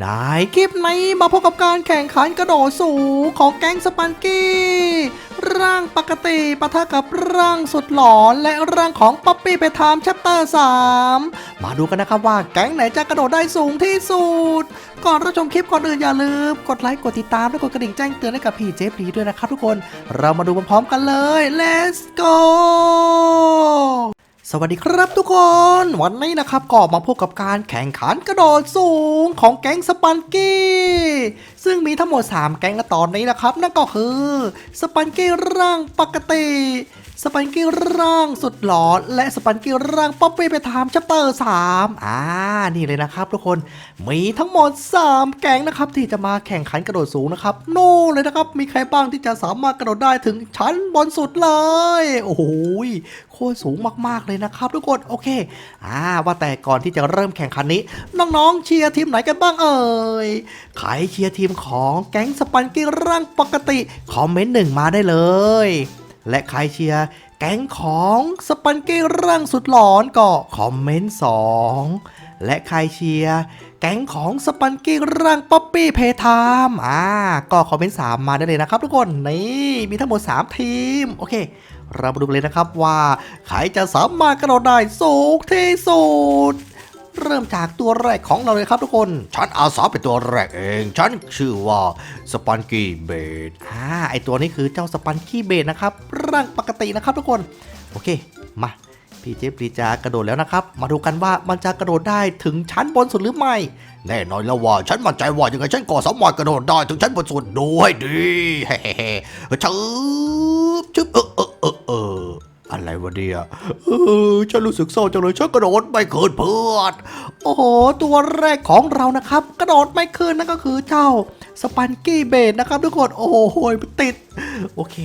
ในคลิปนี้มาพบกับการแข่งขันกระโดดสูงของแก๊งสปันกี้ ร่างปกติปะทะกับร่างสุดหลอนและร่างของป๊อปปี้ไปทามแชปเตอร์ 3 มาดูกันนะครับว่าแก๊งไหนจะกระโดดได้สูงที่สุด ก่อนรับชมคลิปก่อนอื่นอย่าลืม กดไลค์กดติดตามและกดกระดิ่งแจ้งเตือนให้กับพี่เจฟรีด้วยนะครับทุกคน เรามาดูพร้อมๆกันเลย let's go สวัสดีครับทุกคนวันนี้นะครับก็มาพบกับการแข่งขันกระโดดสูงของแก๊งสปันกี้ซึ่งมีทั้งหมด 3 แก๊งในตอนนี้นะครับ นั่นก็คือสปันกี้ร่างปกติ สปันกี้ร่างสุดหลอนและสปันกี้ร่างป๊อปปี้ไปทามชัปเตอร์3อ่า นี่เลยนะครับทุกคน มีทั้งหมด 3 แก๊งนะครับที่จะมาแข่งขันกระโดดสูงนะครับโน่เลยนะครับ มีใครบ้างที่จะสามารถกระโดดได้ถึงชั้นบนสุดเลย โอ้โหโคตรสูงมากๆเลยนะครับทุกคน โอเค อ่า ว่าแต่ก่อนที่จะเริ่มแข่งขันนี้ น้องๆเชียร์ทีมไหนกันบ้างเอ่ย ใครเชียร์ทีมของแก๊งสปันกี้ร่างปกติ คอมเมนต์หนึ่งมาได้เลย และใครเชียร์แก๊งของสปันเก้ร่างสุดหลอนก็คอมเมนต์สองและใครเชียร์แก๊งของสปันกี้ร่างป๊อปปี้เพทามอ่าก็คอมเมนต์สามมาได้เลยนะครับทุกคน นี่มีทั้งหมด 3 ทีม โอเค เรามาดูกันเลยนะครับว่า ใครจะสามารถกระโดดได้สูงที่สุด เริ่มจากตัวแรกของเราเลยครับทุกคน ฉันอาสาเป็นตัวแรกเอง ฉันชื่อว่าสปันกี้เบดอ่าไอตัวนี้คือเจ้าสปันขี้เบดนะครับร่างปกตินะครับทุกคน โอเค มาพี่เจฟรีจะกระโดดแล้วนะครับ มาดูกันว่ามันจะกระโดดได้ถึงชั้นบนสุดหรือไม่ แน่นอนแล้วว่าฉันมั่นใจว่ายังไงฉันก็สามารถกระโดดได้ถึงชั้นบนสุดด้วยดีเฮ้ๆชึบชึบเออเออเออ อะไรวะเนี่ยเออฉันรู้สึกเศร้าจังเลยฉันกระโดดไม่ขึ้นเพื่อนโอ้โหตัวแรกของเรานะครับ กระโดดไม่ขึ้นนั่นก็คือเจ้าสปันกี้เบดนะครับทุกคนโอ้โหติด โอเค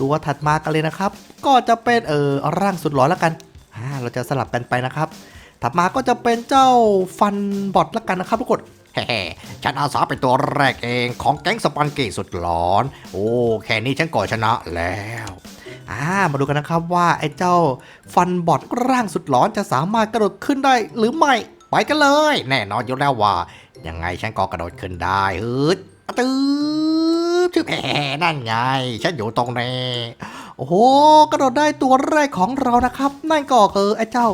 ตัวถัดมากันเลยนะครับ ก็จะเป็นเออร่างสุดหลอนแล้วกันอ่าเราจะสลับกันไปนะครับ ถัดมาก็จะเป็นเจ้าฟันบอทแล้วกันนะครับทุกคนเฮ้ฉันอาสาเป็นตัวแรกเองของแก๊งสปันกี้สุดหลอน โอ้แค่นี้ฉันก็ชนะแล้ว อ่ามาดูกันนะครับว่าไอ้เจ้าฟันบอทร่างสุดหลอนจะสามารถกระโดดขึ้นได้หรือไม่ ไปกันเลย แน่นอนอยู่แล้วว่า ยังไงฉันก็กระโดดขึ้นได้ฮึดตื้อชื่อแหมนั่นไง ฉันอยู่ตรงนี้โอ้โหกระโดดได้ตัวแรกของเรานะครับ นั่นก็คือไอ้เจ้า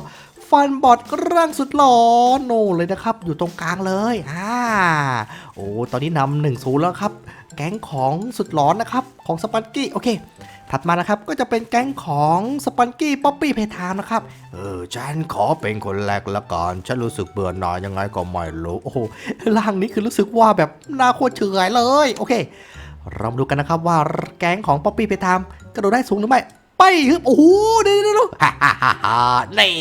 ฟันบอทร่างสุดหลอนโน่นเลยนะครับ อยู่ตรงกลางเลยอ่าโอ้ตอนนี้นำหนึ่งศูนย์แล้วครับ แก๊งของสุดหลอนนะครับของสปันกี้โอเค ถัดมานะครับก็จะเป็นแก๊งของสปันกี้ป๊อปปี้เพทามนะครับเออฉันขอเป็นคนแรกละกันฉันรู้สึกเบื่อหน่ายยังไงก็ไม่รู้โอ้โหร่างนี้คือรู้สึกว่าแบบน่าโคตรเฉยเลยโอเค เรามาดูกันนะครับว่าแก๊งของป๊อปปี้เพทามกระโดดได้สูงหรือไม่ไปฮึบโอ้โหเดี๋ยวเดี๋ยวเดี๋ยวฮ่าฮ่าฮ่านี่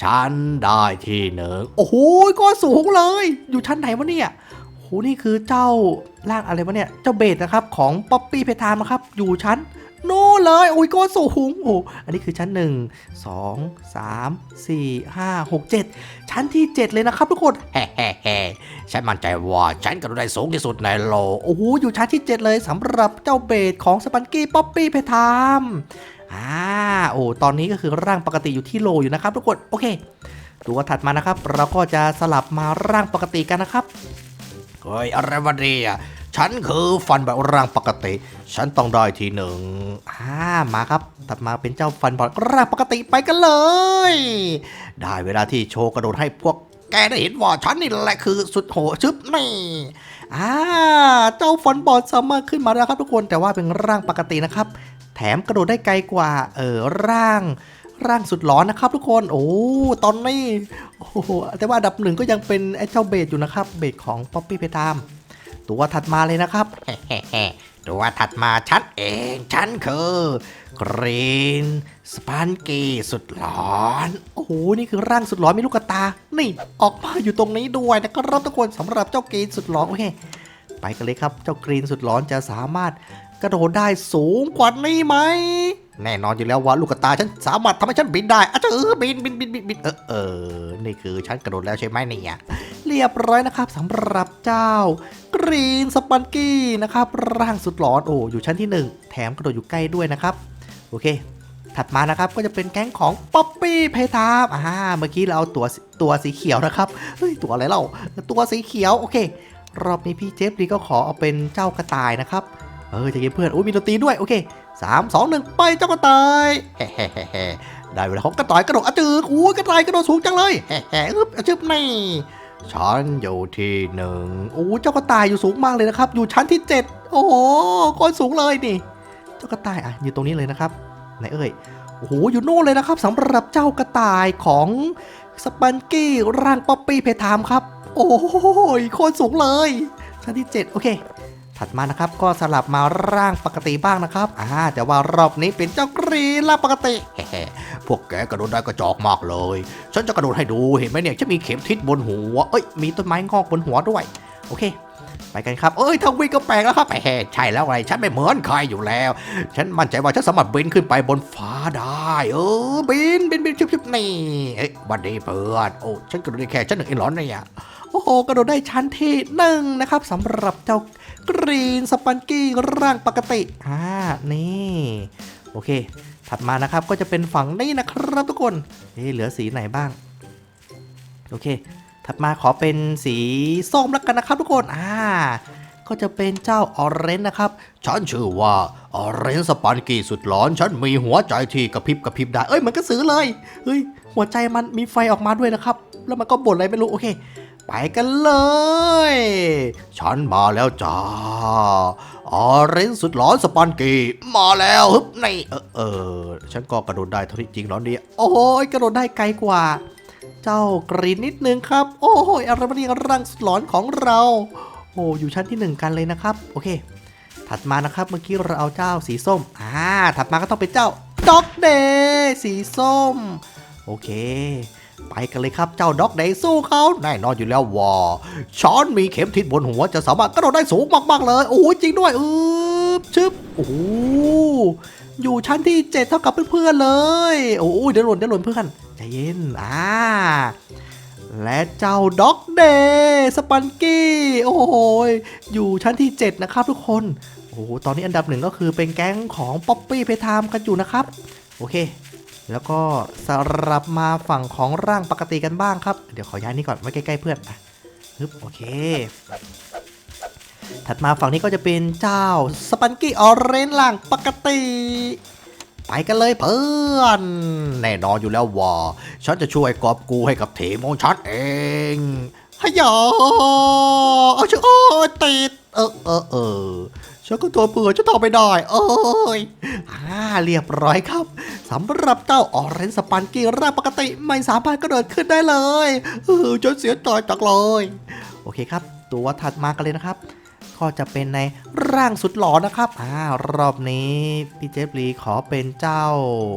ฉันได้ที่หนึ่งโอ้โหก็สูงเลย อยู่ชั้นไหนวะเนี่ย นี่คือเจ้าร่างอะไรวะเนี่ย เจ้าเบสนะครับของป๊อปปี้เพทามนะครับ อยู่ชั้นโน่เลย โอ้ยก็สูงโอ้อันนี้คือชั้น 1 2 3 4 5 6 7 ชั้นที่ 7 เลยนะครับทุกคนแฮ่แฮ่แฮ่ฉันมั่นใจว่าฉันกระโดดได้สูงที่สุดในโลก โอ้โห อยู่ชั้นที่ 7 เลยสำหรับเจ้าเบสของสปันกี้ป๊อปปี้เพทามอ่าโอ้ตอนนี้ก็คือร่างปกติอยู่ที่โลอยู่นะครับทุกคน โอเค ตัวถัดมานะครับ เราก็จะสลับมาร่างปกติกันนะครับ เฮ้ยอะไรวะเนี่ยฉันคือฟันแบบร่างปกติ ฉันต้องได้ทีหนึ่งอ่ามาครับถัดมาเป็นเจ้าฟันบอลร่างปกติไปกันเลย ได้เวลาที่โชว์กระโดดให้พวกแกได้เห็นว่าฉันนี่แหละคือสุดโหชึบนี่อ่าเจ้าฟันบอลสามารถขึ้นมาแล้วครับทุกคนแต่ว่าเป็นร่างปกตินะครับ แถมกระโดดได้ไกลกว่าเออร่าง ร่างสุดร้อนนะครับทุกคนโอ้ตอนนี้โอ้แต่ว่าอันดับหนึ่งก็ยังเป็นไอ้เจ้าเบสอยู่นะครับ เบสของป๊อปปี้เพทามตัวถัดมาเลยนะครับตัวถัดมาฉันเองฉันคือกรีนสปันกี้สุดหลอน โอ้โห นี่คือร่างสุดร้อนมีลูกตา นี่ออกมาอยู่ตรงนี้ด้วยนะครับทุกคนสำหรับเจ้ากรีนสุดร้อนโอเคไปกันเลยครับ เจ้ากรีนสุดร้อนจะสามารถกระโดดได้สูงกว่านี้ไหม แน่นอนอยู่แล้วว่าลูกกระตาฉันสามารถทำให้ฉันบินได้อะเจอบินบินบินบินบินเออเออนี่คือฉันกระโดดแล้วใช่ไหมเนี่ยเรียบร้อยนะครับสำหรับเจ้ากรีนสปันกี้นะครับร่างสุดหลอนโอ้อยู่ชั้นที่ 1 แถมกระโดดอยู่ใกล้ด้วยนะครับโอเค ถัดมานะครับก็จะเป็นแก๊งของป๊อปปี้เพทามอ่าเมื่อกี้เราเอาตัวตัวสีเขียวนะครับเฮ้ยตัวอะไรเล่าตัวสีเขียวโอเค รอบนี้พี่เจฟลีก็ขอเอาเป็นเจ้ากระต่ายนะครับเออจะเย็นเพื่อนอุ้ยมีดนตรีด้วยโอเค สามสองหนึ่งไปเจ้ากระต่ายเฮ้เฮ้เฮ้ได้เวลาของกระต่ายกระโดดอะจืดอู้ยกระต่ายกระโดดสูงจังเลยเฮ้เฮ้อึ๊บอะจึบนี่ฉันอยู่ที่หนึ่งโอ้เจ้ากระต่ายอยู่สูงมากเลยนะครับ อยู่ชั้นที่เจ็ดโอ้โหโคนสูงเลยนี่ เจ้ากระต่ายอะอยู่ตรงนี้เลยนะครับไหนเอ่ยโอ้โหอยู่โน่นเลยนะครับสำหรับเจ้ากระต่ายของสปันกี้ร่างป๊อปปี้เพทามครับ โอ้ยโคตรสูงเลยชั้นที่ 7 โอเค ถัดมานะครับก็สลับมาร่างปกติบ้างนะครับอ่าแต่ว่ารอบนี้เป็นเจ้ากรีนร่าปกติพวกแกกระโดดได้กระจอกมากเลย ฉันจะกระโดดให้ดูเห็นไหมเนี่ยฉันมีเข็มทิศบนหัวเอ้ยมีต้นไม้งอกบนหัวด้วย โอเค ไปกันครับ เอ้ยทางวิ่งก็แปลกแล้วครับแหมใช่แล้วไงฉันไม่เหมือนใครอยู่แล้ว ฉันมั่นใจว่าฉันสามารถบินขึ้นไปบนฟ้าได้ เออบินบินบินชิบชิบนี่เอ้ยวันดีเพื่อนโอ้ฉันกระโดดได้แค่ฉันหนึ่งเองหรอเนี่ย โอ้โหกระโดดได้ชั้นที่หนึ่งนะครับสำหรับเจ้ากรีนสปันกี้ร่างปกติอ่านี่โอเค ถัดมานะครับก็จะเป็นฝั่งนี้นะครับทุกคนเอ๊เหลือสีไหนบ้าง โอเค ถัดมาขอเป็นสีส้มแล้วกันนะครับทุกคนอ่าก็จะเป็นเจ้าออเรนจ์นะครับ ฉันชื่อว่าออเรนสปานกีสุดหลอน ฉันมีหัวใจที่กระพริบกระพริบได้ เอ้ยเหมันก็ซื้อเลย เฮ้ย หัวใจมันมีไฟออกมาด้วยนะครับ แล้วมันก็บ่นอะไรไม่รู้ โอเค ไปกันเลย ฉันมาแล้วจ้าออเรนสุดหลอนสปานกีมาแล้วฮึบในเออเออฉันก็กระโดดได้เท่าที่จริงหรอเนี่ยโอ้ยกระโดดได้ไกลกว่า เจ้ากรีนนิดนึงครับ โอ้ยอะไรมาเรียร่างสุดหลอนของเรา โอ้อยู่ชั้นที่หนึ่งกันเลยนะครับ โอเค ถัดมานะครับเมื่อกี้เราเอาเจ้าสีส้มอ่าถัดมาก็ต้องเป็นเจ้าด็อกเดย์สีส้ม โอเค ไปกันเลยครับเจ้าด็อกเดย์สู้เขาแน่นอนอยู่แล้วว่าฉันมีเข็มทิศบนหัวจะสามารถกระโดดได้สูงมากๆเลย โอ้ยจริงด้วยเอืบชึบโอ้อยู่ชั้นที่7เท่ากับเพื่อนๆเลย โอ้ยเดี๋ยวหล่นเดี๋ยวหล่นเพื่อนใจเย็นอ่าและเจ้าด็อกเดย์สปันกี้โอ้โหอยู่ชั้นที่ 7 นะครับทุกคน โอ้โหตอนนี้อันดับหนึ่งก็คือเป็นแก๊งของป๊อปปี้เพทามกันอยู่นะครับ โอเค แล้วก็สลับมาฝั่งของร่างปกติกันบ้างครับ เดี๋ยวขอย้ายนี่ก่อนไว้ใกล้ๆเพื่อนอะฮึบโอเค ถัดมาฝั่งนี้ก็จะเป็นเจ้าสปันกี้ออเรนล่างปกติ ไปกันเลยเพื่อน แน่นอนอยู่แล้วว่า ฉันจะช่วยกอบกูให้กับทีมของฉันเองฮยอเอาชื่อโอ้ติด เออเออเออ ฉันก็ตัวเบื่อฉันทำไม่ได้เอ้ยอ่าเรียบร้อยครับสำหรับเจ้าออเรนสปันกี้ร่างปกติไม่สามารถกระโดดขึ้นได้เลยเออฉันเสียใจจังเลย โอเคครับ ตัวถัดมากันเลยนะครับ ก็จะเป็นในร่างสุดหล่อนะครับอ่ารอบนี้พี่เจฟลีขอเป็นเจ้า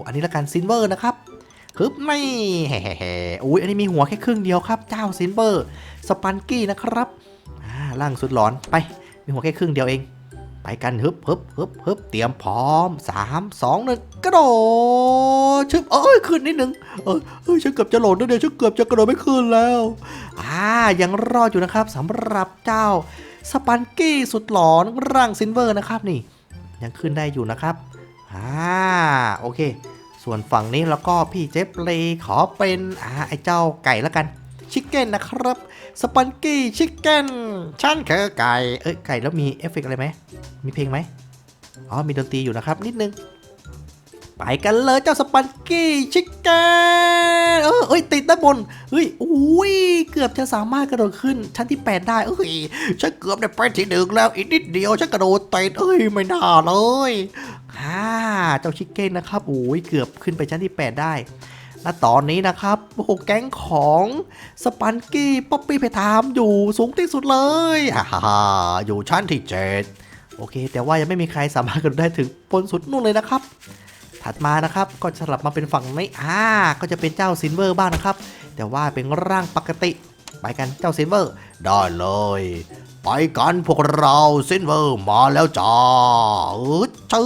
อันนี้ละกันซินเวอร์นะครับฮึบไม่แฮ่ๆอุ้ยอันนี้มีหัวแค่ครึ่งเดียวครับ เจ้าซินเวอร์สปันกี้นะครับอ่าร่างสุดหลอนไปมีหัวแค่ครึ่งเดียวเอง ไปกันฮึบฮึบฮึบฮึบเตรียมพร้อม3 2 1กระโดดชึบเอ้ยขึ้นนิดหนึ่งเอ้ยฉันเกือบจะหลดแล้วเดี๋ยวฉันเกือบจะกระโดดไม่ขึ้นแล้วอ่ายังรอดอยู่นะครับสำหรับเจ้าสปันกี้สุดหลอนร่างซินเวอร์นะครับนี่ ยังขึ้นได้อยู่นะครับอ่าโอเค ส่วนฝั่งนี้แล้วก็พี่เจฟเลยขอเป็นอ่าไอเจ้าไก่แล้วกันชิคเก้นนะครับ สปันกี้ชิคเก้นฉันคือไก่ เอ้ยไก่แล้วมีเอฟเฟกต์อะไรไหม มีเพลงไหมอ๋อมีดนตรีอยู่นะครับ นิดนึง ไปกันเลยเจ้าสปันกี้ชิคเก้นเออเอ้ยติดด้านบนเฮ้ยอุ้ยเกือบจะสามารถกระโดดขึ้น ชั้นที่ 8 ได้เอ้ยฉันเกือบได้เป็นที่หนึ่งแล้วอีกนิดเดียวฉันกระโดดเตะเอ้ยไม่น่าเลยฮ่าเจ้าชิคเก้นนะครับโอ้ยเกือบขึ้นไปชั้นที่ 8 ได้ และตอนนี้นะครับโอ้โหแก๊งของสปันกี้ป๊อปปี้เพทามอยู่สูงที่สุดเลยฮ่าฮ่าฮ่าอยู่ชั้นที่เจ็ดโอเค แต่ว่ายังไม่มีใครสามารถกระโดดได้ถึงบนสุดนู่นเลยนะครับ ถัดมานะครับก็สลับมาเป็นฝั่งนี้อ่าก็จะเป็นเจ้าซินเวอร์บ้างนะครับ แต่ว่าเป็นร่างปกติไปกันเจ้าซินเวอร์ได้เลย ไปกันพวกเราซินเวอร์มาแล้วจ้าเออจื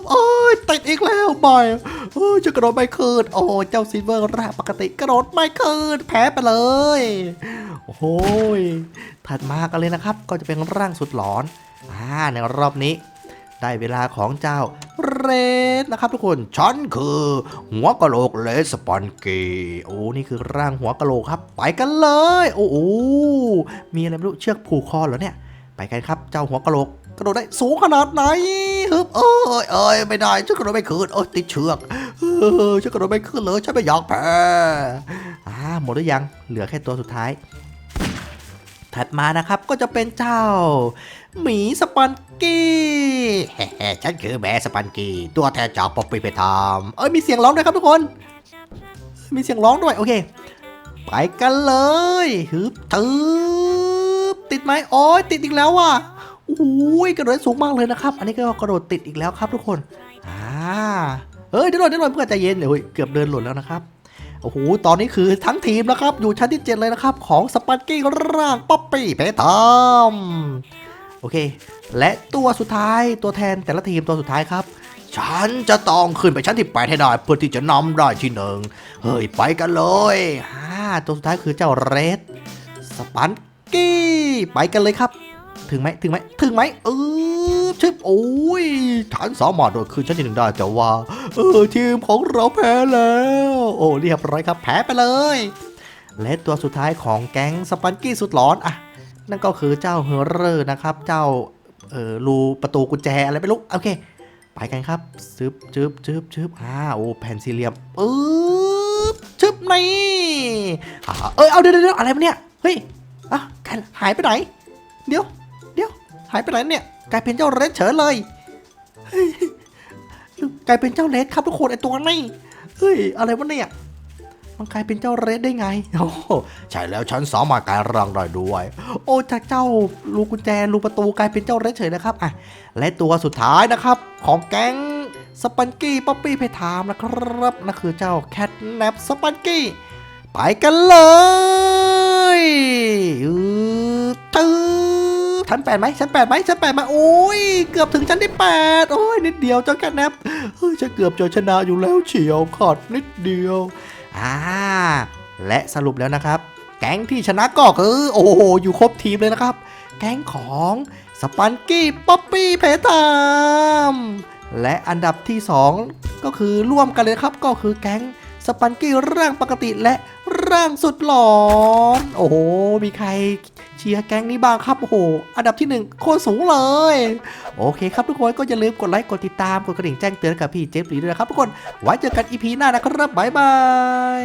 บเอ้ยติดอีกแล้วบ่อยเอ้ยจะกระโดดไม่คืนโอ้เจ้าซินเวอร์ร่าปกติกระโดดไม่คืนแพ้ไปเลย โอ้ยถัดมากันเลยนะครับ ก็จะเป็นร่างสุดหลอนอ่าในรอบนี้ ได้เวลาของเจ้าเรดนะครับทุกคนฉันคือหัวกะโหลกเลสปอนกีโอ้นี่คือร่างหัวกะโหลกครับ ไปกันเลย โอ้โหมีอะไรไม่รู้เชือกผูกคอเหรอเนี่ย ไปกันครับเจ้าหัวกะโหลกกระโดดได้สูงขนาดไหนฮึบเอ้ยเอ้ยไม่ได้ฉันกระโดดไม่ขึ้นเอ้ยติดเชือกเออฉันกระโดดไม่ขึ้นเลยฉันไม่อยากแพ้อ่าหมดหรือยังเหลือแค่ตัวสุดท้าย ถัดมานะครับก็จะเป็นเจ้า หมีสปันกี้แฮ่ๆฉันคือแม่สปันกี้ ตัวแทนจากป๊อปปี้เพทามเอ้ยมีเสียงร้องด้วยครับทุกคน มีเสียงร้องด้วย โอเค ไปกันเลยฮึบตึบติดไหมโอ้ยติดอีกแล้วว่ะโอ้ยกระโดดสูงมากเลยนะครับ อันนี้ก็กระโดดติดอีกแล้วครับทุกคนอ่าเฮ้ยเดี๋ยวหน่อยเดี๋ยวหน่อยเพื่อนใจเย็นเดี๋ยวเฮ้ยเกือบเดินหล่นแล้วนะครับโอ้โห ตอนนี้คือทั้งทีมนะครับ อยู่ชั้นที่ 7 เลยนะครับ ของสปันกี้ร่างป๊อปปี้เพทาม อเค และตัวสุดท้ายตัวแทนแต่ละทีมตัวสุดท้ายครับ ฉันจะต้องขึ้นไปชั้นที่แปดให้ได้เพื่อที่จะนำได้ที่หนึ่งเฮ้ยไปกันเลยอ่าตัวสุดท้ายคือเจ้าเรดสปันกี้ไปกันเลยครับ ถึงไหมถึงไหมถึงไหมเออชึบโอ้ยฉันสามารถโดดขึ้นชั้นที่หนึ่งได้แต่ว่า เออทีมของเราแพ้แล้ว โอ้เรียบร้อยครับแพ้ไปเลย และตัวสุดท้ายของแก๊งสปันกี้สุดหลอนอะ นั่นก็คือเจ้าเฮอร์เรอร์นะครับ เจ้าเออรูประตูกุญแจอะไรไม่รู้โอเค ไปกันครับซึบจึบจึบจึบอ่าโอ้แผ่นสี่เหลี่ยมปึ๊บชึบนี่อ่าเอ้ยเอาเดี๋ยวเดี๋ยวอะไรเนี่ยเฮ้ยอะกันหายไปไหน เดี๋ยว เดี๋ยวหายไปไหนเนี่ยกลายเป็นเจ้าเรดเฉยเลยเฮ้ยกลายเป็นเจ้าเรดครับทุกคนไอตัวนี้เฮ้ยอะไรวะเนี่ย มันกลายเป็นเจ้าเรดได้ไง โอ้ใช่แล้วฉันสามารถกลายร่างได้ด้วย โอ้จากเจ้าลูกกุญแจลูกประตูกลายเป็นเจ้าเรดเฉยนะครับอะและตัวสุดท้ายนะครับ ของแก๊งสปันกี้ป๊อปปี้เพทามนะครับนั่นคือเจ้าแคทแนปสปันกี้ไปกันเลยอือตื้อชั้นแปดไหมชั้นแปดไหมชั้นแปดไหมโอ้ยเกือบถึงชั้นที่แปดโอ้ยนิดเดียวเจ้าแคทแนปเฮ้ยจะเกือบจะชนะอยู่แล้วเฉียวขาดนิดเดียว อ่า และสรุปแล้วนะครับ แก๊งที่ชนะก็คือโอ้โหอยู่ครบทีมเลยนะครับ แก๊งของสปันกี้ป๊อปปี้เพทามและอันดับที่ 2 ก็คือร่วมกันเลยครับก็คือแก๊ง สปันกี้ร่างปกติและร่างสุดหลอน โอ้โห มีใครเชียร์แก๊งนี้บ้างครับ โอ้โห อันดับที่1โคตรสูงเลย โอเคครับทุกคนก็อย่าลืมกดไลค์กดติดตามกดกระดิ่งแจ้งเตือนกับพี่เจฟฟรีด้วยนะครับทุกคน ไว้เจอกันอีพีหน้านะครับบ๊ายบาย